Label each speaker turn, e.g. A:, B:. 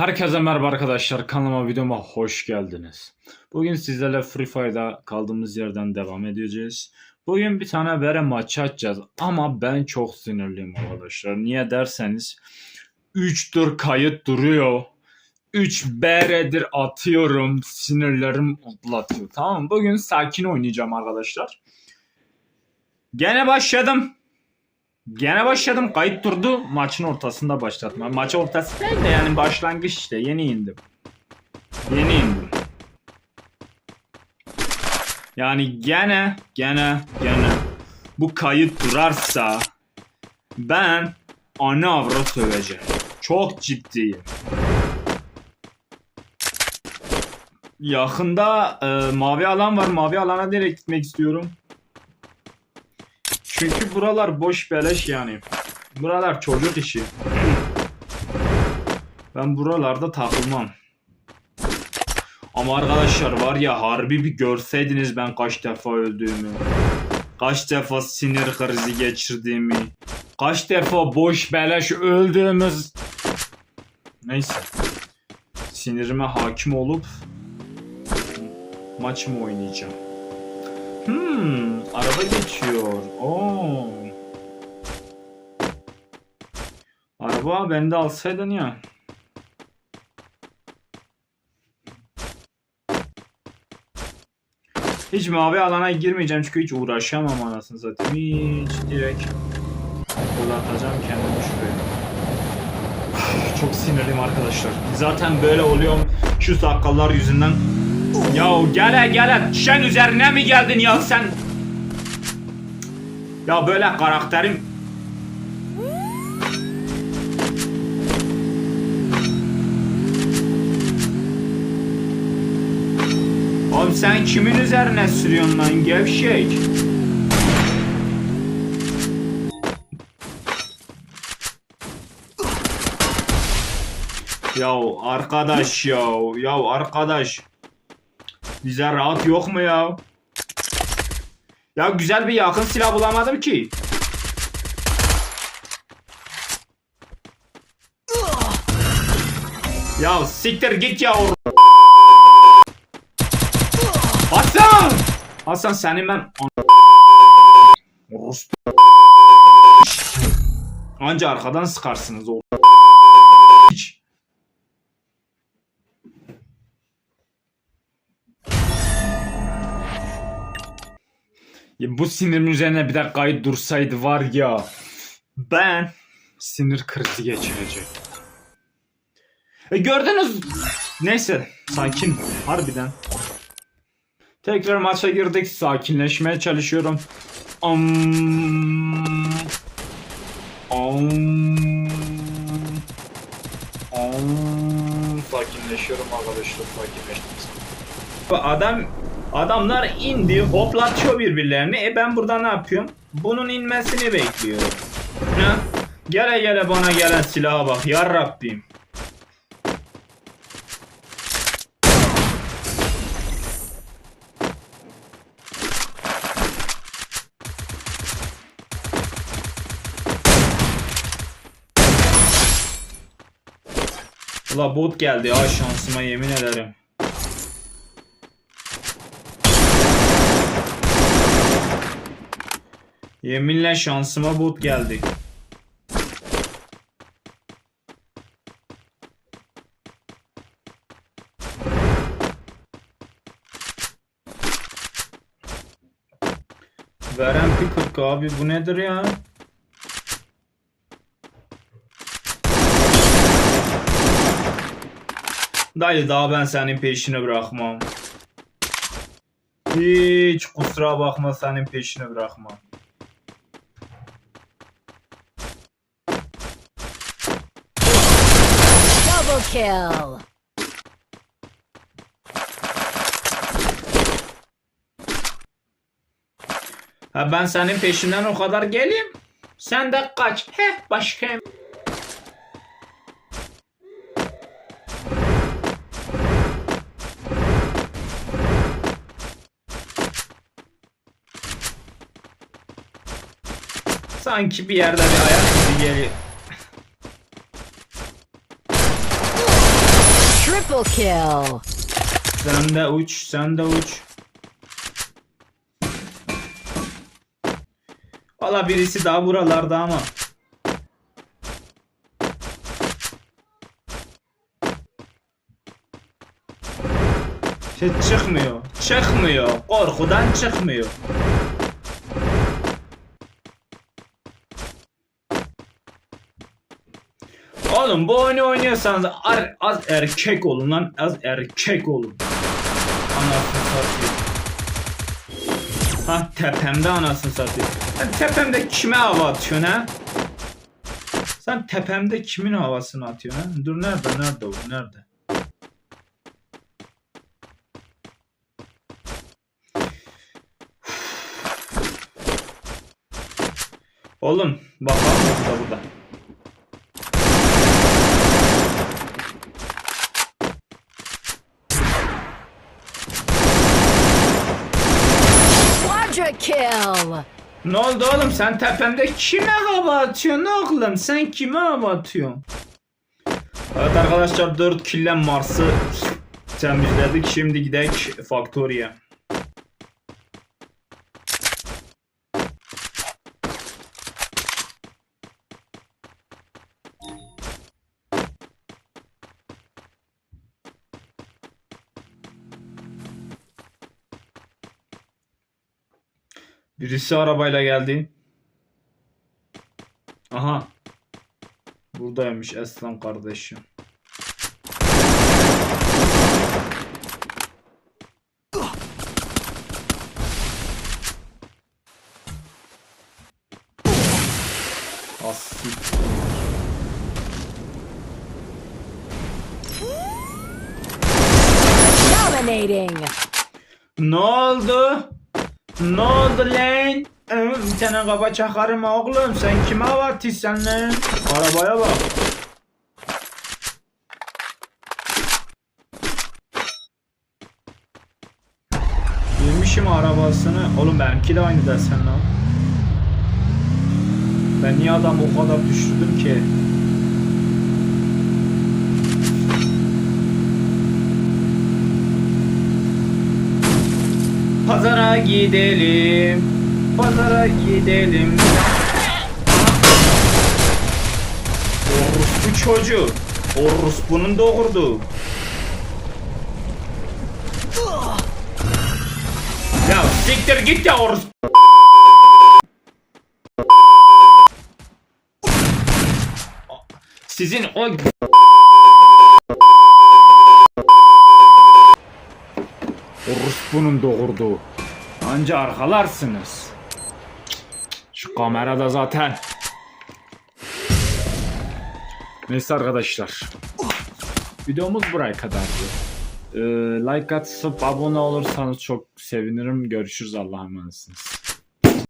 A: Herkese merhaba arkadaşlar. Kanalıma videoma hoş geldiniz. Bugün sizlerle Free Fire'da kaldığımız yerden devam edeceğiz. Bugün bir tane bere maçı açacağız ama ben çok sinirliyim arkadaşlar. Niye derseniz 3'tür kayıt duruyor. 3 beredir atıyorum. Sinirlerim atlatıyor. Tamam? Bugün sakin oynayacağım arkadaşlar. Gene başladım. Gene başladım. Kayıt durdu. Maçın ortasında başlatma. Maç ortası değil de yani başlangıç işte. Yeni indim. Yeni indim. Yani gene gene gene bu kayıt durarsa ben ana avra söveceğim. Çok ciddiyim. Yakında e, mavi alan var. Mavi alana direkt gitmek istiyorum. Çünkü buralar boş beleş yani. Buralar çocuk işi. Ben buralarda takılmam. Ama arkadaşlar var ya harbi bir görseydiniz ben kaç defa öldüğümü. Kaç defa sinir krizi geçirdiğimi. Kaç defa boş beleş öldüğümüz. Neyse. Sinirime hakim olup maçımı oynayacağım. Hmm, araba geçiyor. Oo. Araba bende alsaydın ya. Hiç mavi alana girmeyeceğim çünkü hiç uğraşamam anasını satayım. Hiç direkt fırlatacağım kendimi şuraya. Çok sinirliyim arkadaşlar. Zaten böyle oluyorum şu sakallar yüzünden. Ya gele gele şen üzerine mi geldin ya sen? Ya böyle karakterim Oğlum sen kimin üzerine sürüyorsun lan gevşek? Ya arkadaş ya, ya arkadaş. Bize rahat yok mu ya? Ya güzel bir yakın silah bulamadım ki. Ya siktir git ya or- Hasan! Hasan seni ben. Anca arkadan sıkarsınız o. Ya bu sinirin üzerine bir de kayıt dursaydı var ya ben sinir krizi geçirecek. E gördünüz. Neyse sakin harbiden. Tekrar maça girdik. Sakinleşmeye çalışıyorum. Um, um, um, sakinleşiyorum arkadaşlar. Sakinleştim. Bu Adam adamlar indi, hoplatıyor birbirlerini. E ben burada ne yapıyorum? Bunun inmesini bekliyorum. Ha? Gele gele bana gelen silaha bak ya Rabbim. Ula bot geldi ya şansıma yemin ederim. Yeminle şansıma bot geldi. Veren Pickle abi bu nedir ya? Dayı daha ben senin peşini bırakmam. Hiç kusura bakma senin peşini bırakmam.
B: Double kill.
A: Ha ben senin peşinden o kadar geleyim. Sen de kaç. Heh başka. Sanki bir yerde bir ayak izi geliyor.
B: Triple kill.
A: Sen de uç, sen de uç. Valla birisi daha buralarda ama. Şey çıkmıyor. Çıkmıyor. Korkudan çıkmıyor. Oğlum bu oyunu oynuyorsanız ar- az erkek olun lan. Az erkek olun. Anasını satayım. Ha tepemde anasını satayım. Sen tepemde kime hava atıyorsun ha? Sen tepemde kimin havasını atıyorsun ha? Dur nerede nerede o nerede? Oğlum bakalım burada burada.
B: Kill.
A: Ne oldu oğlum sen tepemde kime hava atıyorsun oğlum sen kime hava atıyorsun? Evet arkadaşlar 4 killen Mars'ı temizledik şimdi gidelim Factory'e. Birisi arabayla geldi. Aha. Buradaymış Eslan kardeşim. Aslı.
B: Dominating.
A: Ne oldu? Ne oldu lan? Tane kaba çakarım oğlum. Sen kime hava atıyorsun lan? Arabaya bak. Bilmişim arabasını. Oğlum benimki de aynı desen lan. Ben niye adam o kadar düşürdüm ki? Pazara gidelim. Pazara gidelim. Orospu çocuğu. Orospu'nun doğurdu. Ya siktir git ya orospu. Sizin o Orospu'nun doğurduğu. Anca arkalarsınız. Şu kamerada zaten. Neyse arkadaşlar. Videomuz buraya kadardı. Ee, like atıp abone olursanız çok sevinirim. Görüşürüz Allah'a emanetsiniz.